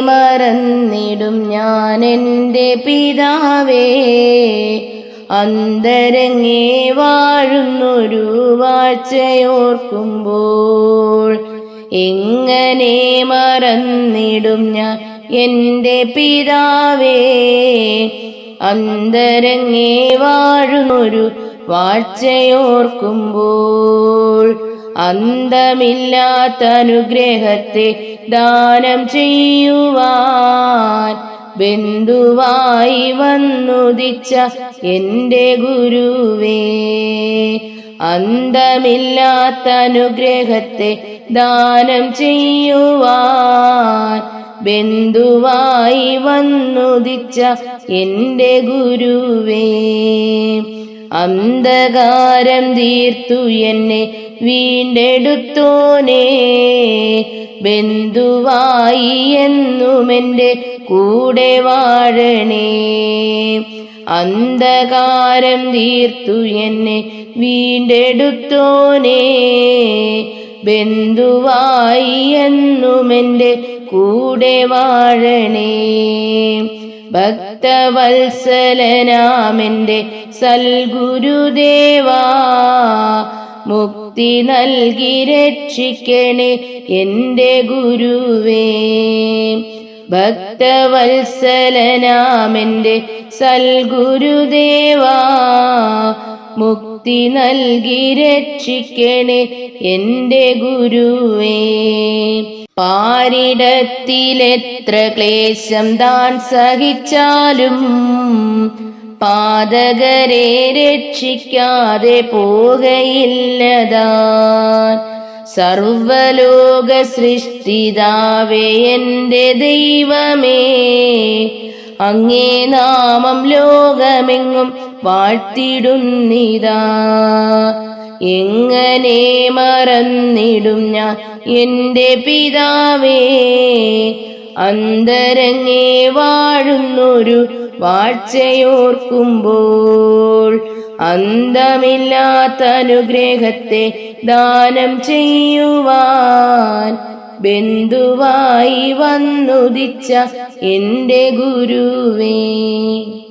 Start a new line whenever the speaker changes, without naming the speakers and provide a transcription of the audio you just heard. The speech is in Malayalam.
മറന്നിടും ഞാൻ എന്റെ പിതാവേ. അന്തരങ്ങേ വാഴുന്നൊരു വാഴ്ചയോർക്കുമ്പോൾ എങ്ങനെ മറന്നിടും ഞാൻ എന്റെ പിതാവേ. അന്തരങ്ങേ വാഴുന്നൊരു വാഴ്ചയോർക്കുമ്പോൾ അന്തമില്ലാത്ത അനുഗ്രഹത്തെ ദാനം ചെയ്യുവാൻ ബന്ധുവായി വന്നുദിച്ച എന്റെ ഗുരുവേ അന്തമില്ലാത്ത അനുഗ്രഹത്തെ ദാനം ചെയ്യുവാൻ ബന്ധുവായി വന്നുദിച്ച എന്റെ ഗുരുവേ അന്ധകാരം തീർത്തു എന്നെ വീണ്ടെടുത്തോനേ. ബന്ധുവായി എന്നുമെന്റെ കൂടെ വാഴണേ. അന്ധകാരം തീർത്തു എന്നെ വീണ്ടെടുത്തോനേ. ബന്ധുവായി എന്നുമെന്റെ കൂടെ വാഴണേ. ഭക്തവത്സലനാമെന്റെ സൽഗുരുദേവാ മുക്തി നൽകി രക്ഷിക്കണേ എന്റെ ഗുരുവേ. ഭക്തവത്സലനാമെന്റെ സൽഗുരുദേവാ മുക്തി നൽകി രക്ഷിക്കണേ എന്റെ ഗുരുവേ. പാരിടത്തിലെത്ര ക്ലേശം താൻ സഹിച്ചാലും പാതകരെ രക്ഷിക്കാതെ പോകയില്ലതാൻ. സർവലോക സൃഷ്ടിതാവേ എന്റെ ദൈവമേ അങ്ങേ നാമം ലോകമെങ്ങും വാഴ്ത്തിടുന്നിതാ. എങ്ങനെ മറന്നിടും ഞാൻ എന്റെ പിതാവേ? അന്തരങ്ങേ വാഴുന്നൊരു വാഴ്ചയോർക്കുമ്പോൾ അന്തമില്ലാത്ത അനുഗ്രഹത്തെ ദാനം ചെയ്യുവാൻ ബന്ധുവായി വന്നുദിച്ച എന്റെ ഗുരുവേ.